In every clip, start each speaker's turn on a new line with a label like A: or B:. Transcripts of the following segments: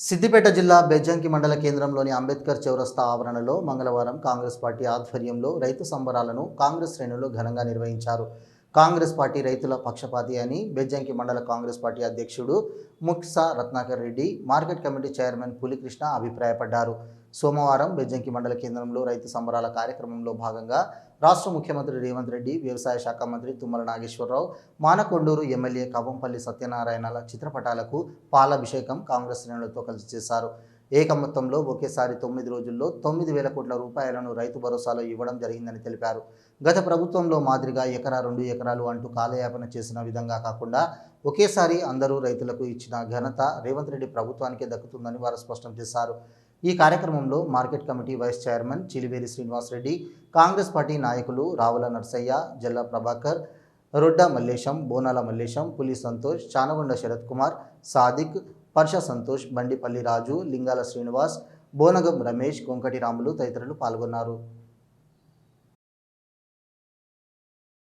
A: సిద్దిపేట జిల్లా బెజ్జంకి మండల కేంద్రంలోని అంబేద్కర్ చౌరస్తా ఆవరణలో మంగళవారం కాంగ్రెస్ పార్టీ ఆధ్వర్యంలో రైతు సంబరాలను కాంగ్రెస్ శ్రేణులు ఘనంగా నిర్వహించారు. కాంగ్రెస్ పార్టీ రైతుల పక్షపాతి అని బెజ్జంకి మండల కాంగ్రెస్ పార్టీ అధ్యక్షుడు Muksa Ratnakar Reddy market committee chairman Pulikrishna అభిప్రాయపడ్డారు. సోమవారం బెజ్జంకి మండల కేంద్రంలో రైతు సంబరాల కార్యక్రమంలో భాగంగా రాష్ట్ర ముఖ్యమంత్రి రేవంత్ రెడ్డి వ్యవసాయ శాఖ మంత్రి తుమ్మల నాగేశ్వరరావు మానకొండూరు ఎమ్మెల్యే కవంపల్లి సత్యనారాయణల చిత్రపటాలకు పాలాభిషేకం కాంగ్రెస్ శ్రేణులతో కలిసి చేశారు. ఏక మొత్తంలో ఒకేసారి తొమ్మిది రోజుల్లో తొమ్మిది వేల కోట్ల రూపాయలను రైతు భరోసాలో ఇవ్వడం జరిగిందని తెలిపారు. గత ప్రభుత్వంలో మాదిరిగా ఎకరా రెండు ఎకరాలు అంటూ కాలయాపన చేసిన విధంగా కాకుండా ఒకేసారి అందరూ రైతులకు ఇచ్చిన ఘనత రేవంత్ రెడ్డి ప్రభుత్వానికే దక్కుతుందని వారు స్పష్టం చేశారు. ఈ కార్యక్రమంలో market committee vice chairman Chiliveri Srinivasareddy Congress party నాయకులు రావుల నర్సయ్య జల్లా ప్రభాకర్ రొడ్డ మల్లేశం బోనాల మల్లేశం పులి సంతోష్ చానగొండ శరత్ కుమార్ సాదిక్ పర్ష సంతోష్ బండిపల్లి రాజు లింగాల శ్రీనివాస్ బోనగం రమేష్ కొంకటి రాములు తదితరులు పాల్గొన్నారు.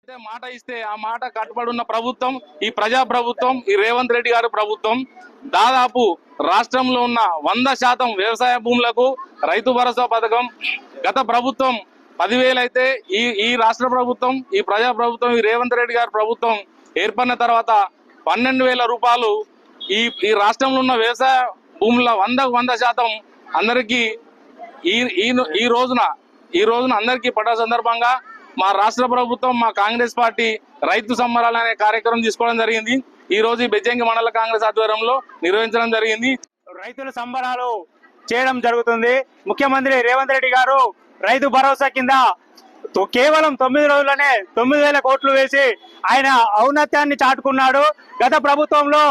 B: అయితే మాట ఇస్తే ఆ మాట కట్టుబడి ఉన్న ప్రభుత్వం ఈ ప్రజా ప్రభుత్వం ఈ రేవంత్ రెడ్డి గారి ప్రభుత్వం దాదాపు రాష్ట్రంలో ఉన్న వంద శాతం వ్యవసాయ భూములకు రైతు భరోసా పథకం. గత ప్రభుత్వం పదివేలు అయితే ఈ ఈ రాష్ట్ర ప్రభుత్వం ఈ ప్రజా ప్రభుత్వం ఈ రేవంత్ రెడ్డి గారి ప్రభుత్వం ఏర్పడిన తర్వాత పన్నెండు వేల రూపాయలు ఈ ఈ రాష్ట్రంలో ఉన్న వ్యవసాయ భూముల వందకు వంద శాతం అందరికీ ఈ ఈ ఈ రోజున ఈ రోజున అందరికీ పడ్డ సందర్భంగా మా రాష్ట్ర ప్రభుత్వం మా కాంగ్రెస్ పార్టీ రైతు సంబరాలు అనే కార్యక్రమం తీసుకోవడం జరిగింది. ఈ రోజు బెజ్జంగి మండల కాంగ్రెస్ ఆధ్వర్యంలో నిర్వహించడం జరిగింది.
C: రైతుల సంబరాలు చేయడం జరుగుతుంది. ముఖ్యమంత్రి రేవంత్ రెడ్డి గారు రైతు భరోసా కింద కేవలం తొమ్మిది రోజులనే తొమ్మిది వేల కోట్లు వేసి ఆయన ఔన్నత్యాన్ని చాటుకున్నాడు. గత ప్రభుత్వంలో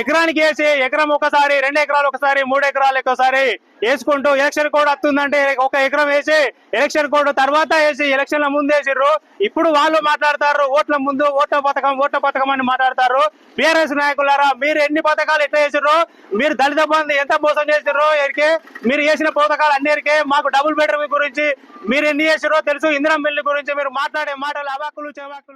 C: ఎకరానికి వేసి ఎకరం ఒకసారి రెండు ఎకరాలు ఒకసారి మూడు ఎకరాలు ఒకసారి వేసుకుంటూ ఎలక్షన్ కోడ్ వస్తుందంటే ఒక ఎకరం వేసి ఎలక్షన్ కోడ్ తర్వాత వేసి ఎలక్షన్ల ముందు వేసిర్రు. ఇప్పుడు వాళ్ళు మాట్లాడతారు ఓట్ల ముందు ఓట్ల పథకం ఓట్ల పథకం అని మాట్లాడతారు. బీఆర్ఎస్ నాయకులారా మీరు ఎన్ని పథకాలు ఎట్లా చేసిర్రు మీరు దళిత బంధు ఎంత మోసం చేసిర్రు? ఎరికే మీరు చేసిన పథకాలు అన్నిరికే మాకు డబుల్ బెడ్రూమ్ గురించి మీరు ఎన్ని చేసిర్రో తెలుసు. ఇందిరా మిల్లు గురించి మీరు మాట్లాడే మాటలు అవాకులు చెవాకులు